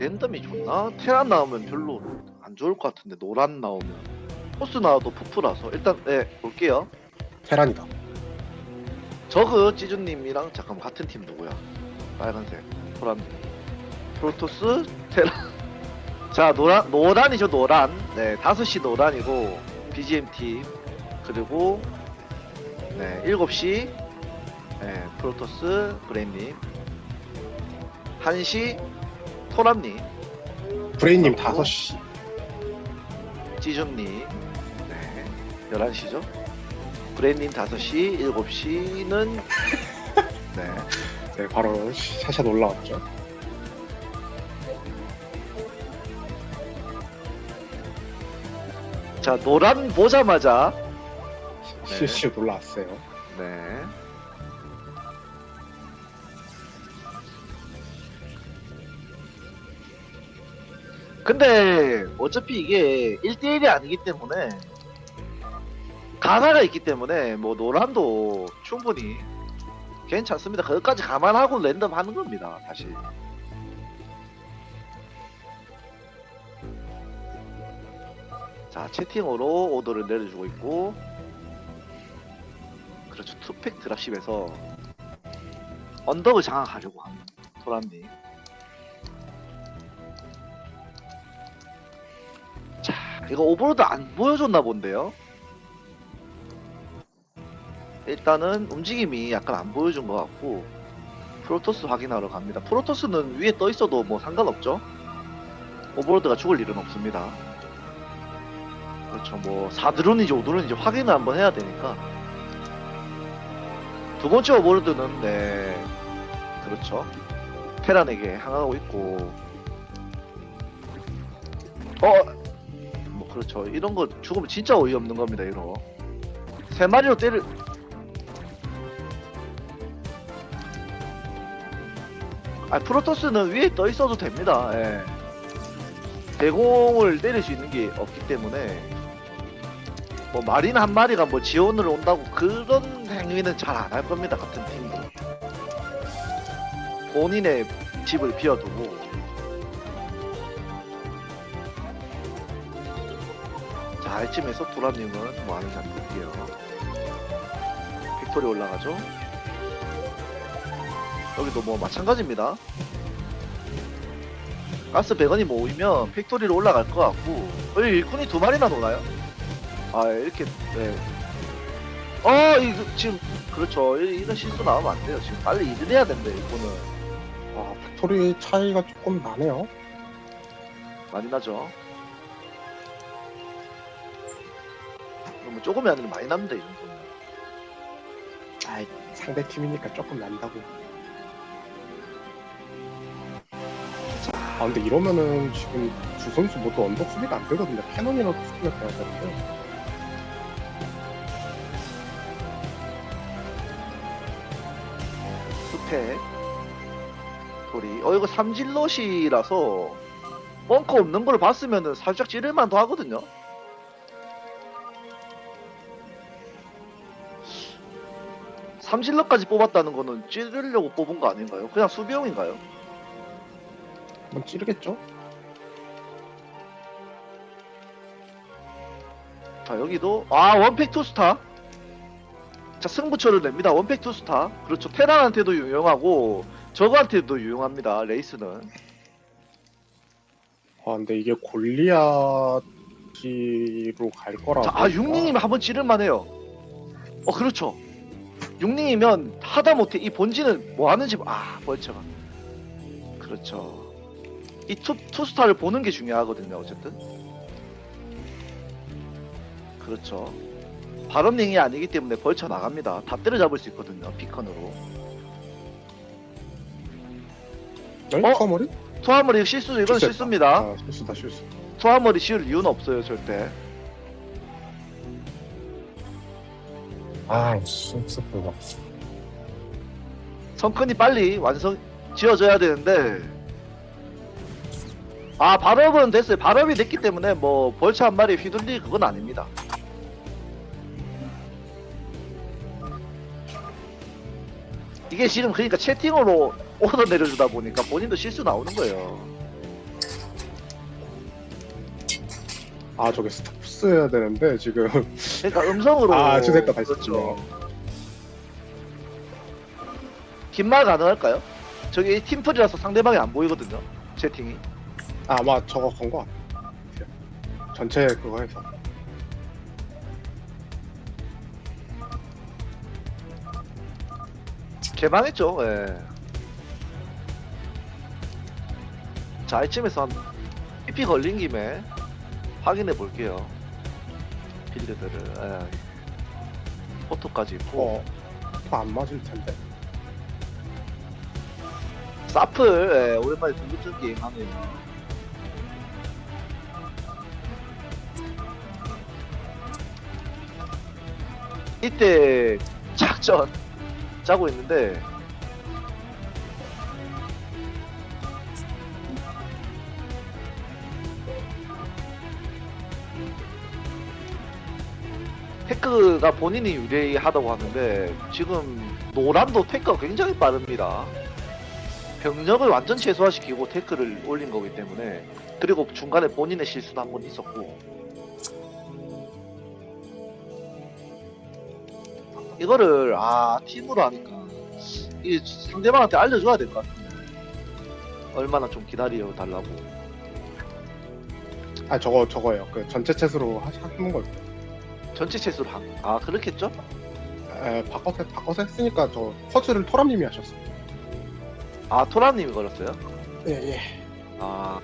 랜덤이 좋나? 테란 나오면 별로 안 좋을 것 같은데 노란 나오면. 포스 나와도 푸푸라서. 일단 네 볼게요. 테란이다. 저그 찌준님이랑 잠깐 같은 팀 누구야? 빨간색 노란. 프로토스 테란. 자 노란 노란이죠 노란. 네 5시 노란이고 BGM 팀. 그리고 네 7시 네 프로토스 브레인님. 1시 토람님 브레인님 그리고. 5시. 찌준님 네. 11시죠? 브레인님 5시 7시는? 네. 네, 바로 샷샷 올라왔죠. 자 노란 보자마자. 네. 실시 올라왔어요. 네 근데 어차피 이게 1대1이 아니기 때문에 가사가 있기 때문에 뭐 노란도 충분히 괜찮습니다. 그것까지 감안하고 랜덤 하는 겁니다. 사실. 자 채팅으로 오더를 내려주고 있고 그렇죠 투팩 드랍십에서 언덕을 장악하려고 하는 도란님 이거 오버로드 안 보여줬나 본데요? 일단은 움직임이 약간 안 보여준 것 같고 프로토스 확인하러 갑니다. 프로토스는 위에 떠 있어도 뭐 상관없죠? 오버로드가 죽을 일은 없습니다. 그렇죠. 뭐 4드론인지 5드론인지 확인을 한번 해야 되니까. 두 번째 오버로드는 네. 그렇죠. 테란에게 향하고 있고. 어뭐 그렇죠. 이런 거 죽으면 진짜 어이없는 겁니다 이거. 세 마리로 때릴 아 프로토스는 위에 떠 있어도 됩니다. 예. 대공을 때릴 수 있는 게 없기 때문에 뭐 마린 한 마리가 뭐 지원을 온다고 그런 행위는 잘 안 할 겁니다 같은 팀도 본인의 집을 비워두고 자 이쯤에서 도라님은 뭐 하는지 한번 볼게요. 빅토리 올라가죠? 여기도 뭐 마찬가지입니다. 가스 100원이 모이면 팩토리로 올라갈 것 같고 여기 일꾼이 두 마리나 노나요? 아 이렇게 네. 어 이거 지금 그렇죠. 이- 이런 실수 나오면 안 돼요. 지금 빨리 일을 해야 된대 일꾼은. 아, 팩토리 차이가 조금 나네요. 많이 나죠 뭐 조금이 아니라 많이 납니다 이 정도면 아, 상대 팀이니까 조금 난다고. 아, 근데 이러면은 지금 두 선수 모두 언덕 수비가 안 되거든요. 캐논이라도 수비가 돼야 되는데. 스택 돌이 어 이거 삼질럿이라서 벙커 없는 걸 봤으면은 살짝 찌를만도 하거든요 삼질럿까지 뽑았다는 거는 찌르려고 뽑은 거 아닌가요? 그냥 수비용인가요? 한번 찌르겠죠? 자 여기도 아 원팩 투스타 자 승부처를 냅니다 원팩 투스타 그렇죠 테란한테도 유용하고 저거한테도 유용합니다 레이스는 아, 근데 이게 골리앗지로 갈 거라. 자, 아 육링이면 한번 찌를만해요 어 그렇죠 육링이면 하다못해 이 본진은 뭐 하는지 아 벌처가 그렇죠 이 투, 투스타를 보는 게 중요하거든요 어쨌든 그렇죠 발언링이 아니기 때문에 벌쳐 나갑니다 다 때려잡을 수 있거든요 피컨으로 네? 어? 투어머리? 투하머리 실수 이건 실수했다. 실수입니다 아, 실수다, 실수. 투하머리 씌울 이유는 없어요 절대 아, 심스프가. 성큰이 빨리 완성 지어져야 되는데. 아 발업은 됐어요. 발업이 됐기 때문에 뭐 벌처 한 마리 휘둘리 그건 아닙니다. 이게 지금 그러니까 채팅으로 오더 내려주다 보니까 본인도 실수 나오는 거예요 아 저게 스타프스 해야 되는데 지금 그러니까 음성으로 아, 죄송했다, 다시 그렇죠. 긴말 가능할까요? 저기 팀플이라서 상대방이 안 보이거든요. 채팅이. 아마 저거 건거 같아요. 전체 그거 해서 개방했죠. 예. 자 이쯤에서 한 PP 걸린 김에 확인해 볼게요. 빌드들을. 예. 포토까지 있고. 어, 안 맞을 텐데. 사플 예, 오랜만에 등급전 게임 하네요. 이때 작전 짜고 있는데 테크가 본인이 유리하다고 하는데 지금 노란도 테크가 굉장히 빠릅니다. 병력을 완전 최소화시키고 태클을 올린 거기 때문에 그리고 중간에 본인의 실수도 한 번 있었고 이거를 아 팀으로 하니까 이 상대방한테 알려줘야 될 것 같은데 얼마나 좀 기다려 달라고 아 저거 저거예요. 그 전체 채수로 하- 하는 거. 전체 체수로 한, 아 그렇겠죠? 에, 바꿔서 바꿔서 했으니까 저 퍼즐을 토람님이 하셨어 요. 아 토라님이 걸었어요? 예 예. 아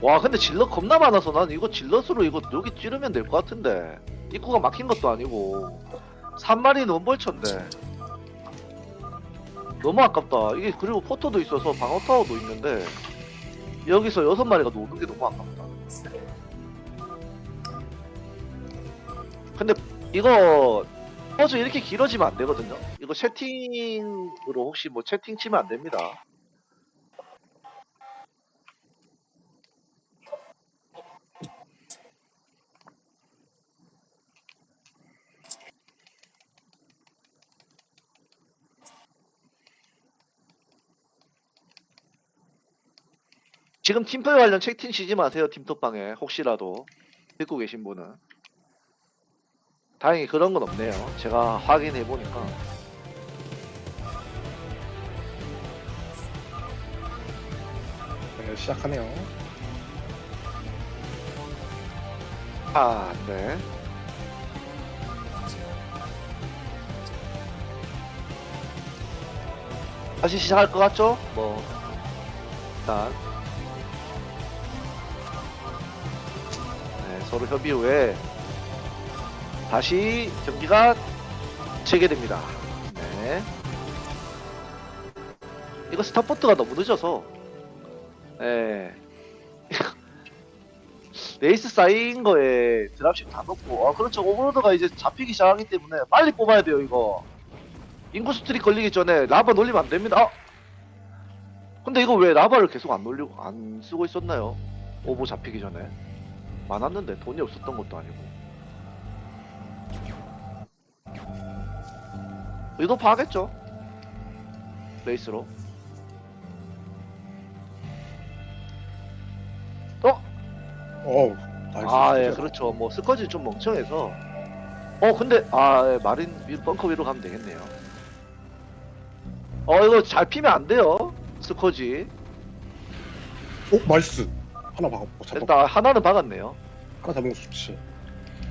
와 근데 질럿 겁나 많아서 난 이거 질럿으로 이거 여기 찌르면 될 것 같은데 입구가 막힌 것도 아니고 3마리 넘벌천데 너무 아깝다 이게 그리고 포토도 있어서 방어 타워도 있는데 여기서 6마리가 노는 게 너무 아깝다 근데 이거 퍼즐 이렇게 길어지면 안 되거든요. 이거 채팅으로 혹시 뭐 채팅 치면 안 됩니다. 지금 팀플 관련 채팅 치지 마세요. 팀톡방에 혹시라도 듣고 계신 분은. 다행히 그런 건 없네요. 제가 확인해 보니까. 네, 시작하네요. 아, 네. 다시 시작할 것 같죠? 뭐, 일단. 서로 협의 후에 다시 경기가 재개됩니다. 네. 이거 스타포트가 너무 늦어서, 예. 레이스 쌓인 거에 드랍십 다 넣고, 아, 그렇죠. 오버로드가 이제 잡히기 시작하기 때문에 빨리 뽑아야 돼요, 이거. 인구 스트릭 걸리기 전에 라바 놀리면 안 됩니다. 아! 근데 이거 왜 라바를 계속 안 놀리고, 안 쓰고 있었나요? 오버 잡히기 전에. 많았는데 돈이 없었던 것도 아니고. 의도 파악했죠? 레이스로. 어우. 나이스, 아, 예, 진짜. 그렇죠. 뭐 스커지 좀 멍청해서. 어, 근데 아, 예, 마린 위- 벙커 위로 가면 되겠네요. 어, 이거 잘 피면 안 돼요. 스커지. 오 나이스. 하나. 어, 잡아. 일단 하나는 박았네요. 하나 잡은 거 좋지.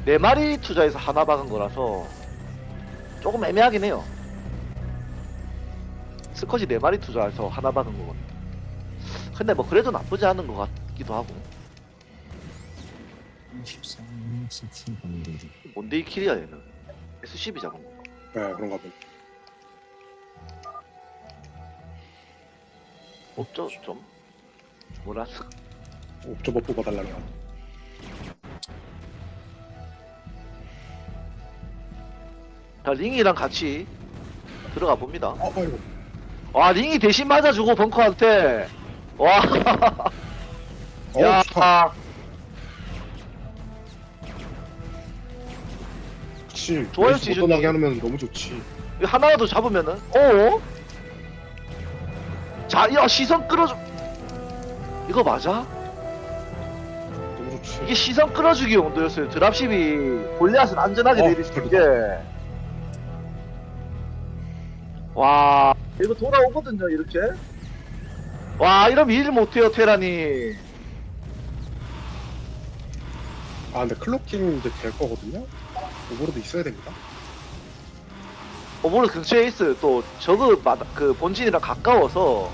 네 마리 투자해서 하나 박은 거라서 조금 애매하긴 해요. 스커지 네 마리 투자해서 하나 박은 거거든요. 근데 뭐 그래도 나쁘지 않은 것 같기도 하고. 14년 수출관리를 뭔데 이 킬이야 얘는. S12 잡은 거. 네 그런가 보. 없죠 좀. 뭐라. 옵저버 뽑아달라면. 자 링이랑 같이 들어가 봅니다. 어 아이고. 와 링이 대신 맞아주고 벙커한테 와 어 야, 좋다. 그치. 좋아요, 못 지준이. 떠나게 하면 너무 좋지. 이거 하나라도 잡으면은 어 자, 야 시선 끌어줘. 이거 맞아? 이게 시선 끌어주기 용도였어요. 드랍십이 골리앗은 안전하게 어, 내릴 수 있게. 와, 이거 돌아오거든요, 이렇게. 와, 이러면 일 못해요, 테란이. 아 근데 클로킹 이제 될 거거든요. 오버로드 있어야 됩니다. 어머나 근처에 있어요. 또 저그 마, 그 본진이랑 가까워서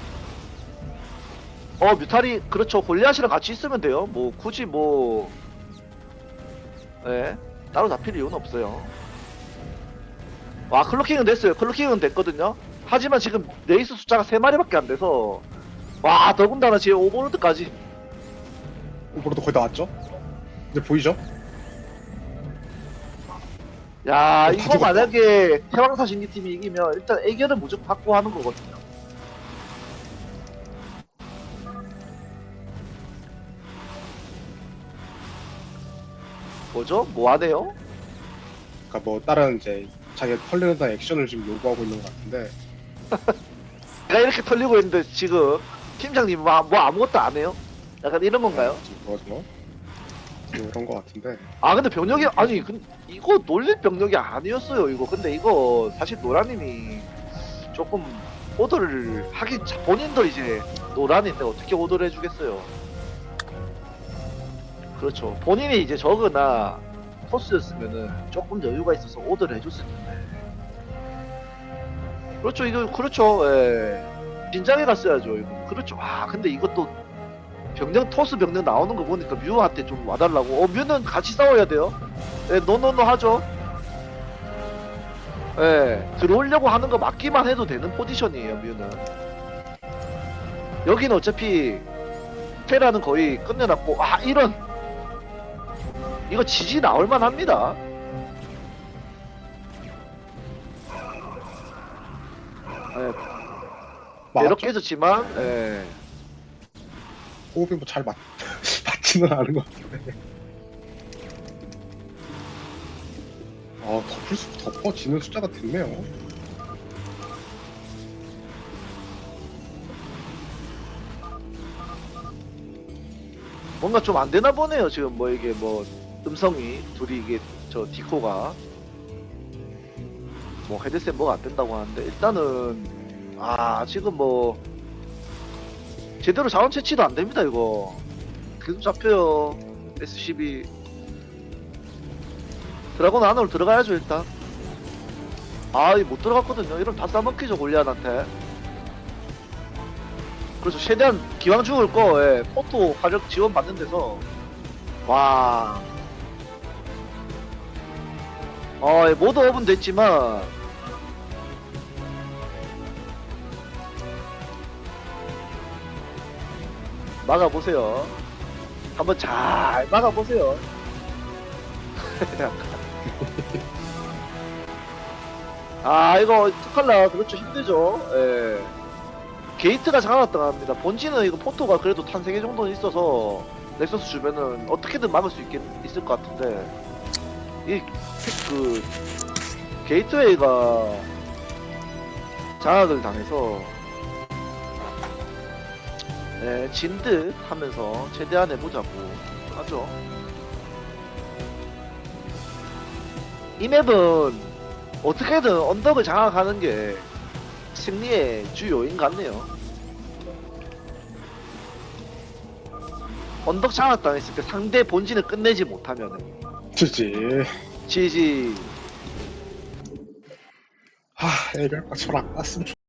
어 뮤탈이 그렇죠. 골리앗이랑 같이 있으면 돼요. 뭐 굳이 뭐 예. 따로 잡힐 이유는 없어요. 와 클로킹은 됐어요. 클로킹은 됐거든요. 하지만 지금 레이스 숫자가 3마리밖에 안 돼서 와 더군다나 지금 오버로드까지 오버로드 거의 다 왔죠? 이제 보이죠? 야다 이거. 만약에 태왕사 신기팀이 이기면 일단 애결은 무조건 받고 하는 거거든요. 뭐죠? 뭐 하네요? 그러니까 뭐 다른 이제 자기가 털리는 다 액션을 지금 요구하고 있는 것 같은데 내가 이렇게 털리고 있는데 지금 팀장님 뭐, 뭐 아무것도 안 해요? 약간 이런 건가요? 지금 뭐죠? 이런 것 같은데 아 근데 병력이 아니 근 이거 놀릴 병력이 아니었어요 이거 근데 이거 사실 노라님이 조금 오더를 하긴 자- 본인도 이제 노란인데 어떻게 오더를 해주겠어요 그렇죠. 본인이 이제 저거나 토스였으면은 조금 여유가 있어서 오더를 해줬을 텐데. 그렇죠. 이거 그렇죠. 예. 진작에 갔어야죠 이거. 그렇죠. 아 근데 이것도 병력 토스 병력 나오는 거 보니까 뮤한테 좀 와달라고. 어 뮤는 같이 싸워야 돼요. 예 노노노 하죠. 예 들어오려고 하는 거 막기만 해도 되는 포지션이에요 뮤는. 여기는 어차피 테라는 거의 끝내놨고 아 이런 이거 지지 나올만 합니다 예, 맞죠? 이렇게 해줬지만 예. 호흡이 뭐 잘 맞, 맞지는 않은 것 같은데 아 덮을 수 덮어지는 숫자가 됐네요 뭔가 좀 안 되나 보네요. 지금 뭐 이게 뭐 음성이 둘이 이게 저 디코가 뭐 헤드셋 뭐가 안 된다고 하는데 일단은 아 지금 뭐 제대로 자원 채취도 안 됩니다 이거. 계속 잡혀요 SCB 드라곤 안으로 들어가야죠 일단. 아못 들어갔거든요. 이러면 다 싸먹히죠 골리앗한테. 그래서 최대한 기왕 죽을 거 예, 포토 화력 지원 받는 데서. 와 어, 예, 모두 업은 됐지만. 막아보세요. 한번 잘 막아보세요. 아 이거 특할라 그렇죠. 힘들죠. 예. 게이트가 장악했다 합니다. 본진은 이거 포토가 그래도 탄 3개 정도는 있어서 넥서스 주면은 어떻게든 막을 수 있겠, 있을 것 같은데 이 그 게이트웨이가 장악을 당해서 네, 진듯 하면서 최대한 해보자고 하죠. 이 맵은 어떻게든 언덕을 장악하는 게 승리의 주 요인 같네요. 언덕 장악당했을 때 상대 본진을 끝내지 못하면은 지지 지지 하 애를 꽉 쳐라. 깠으면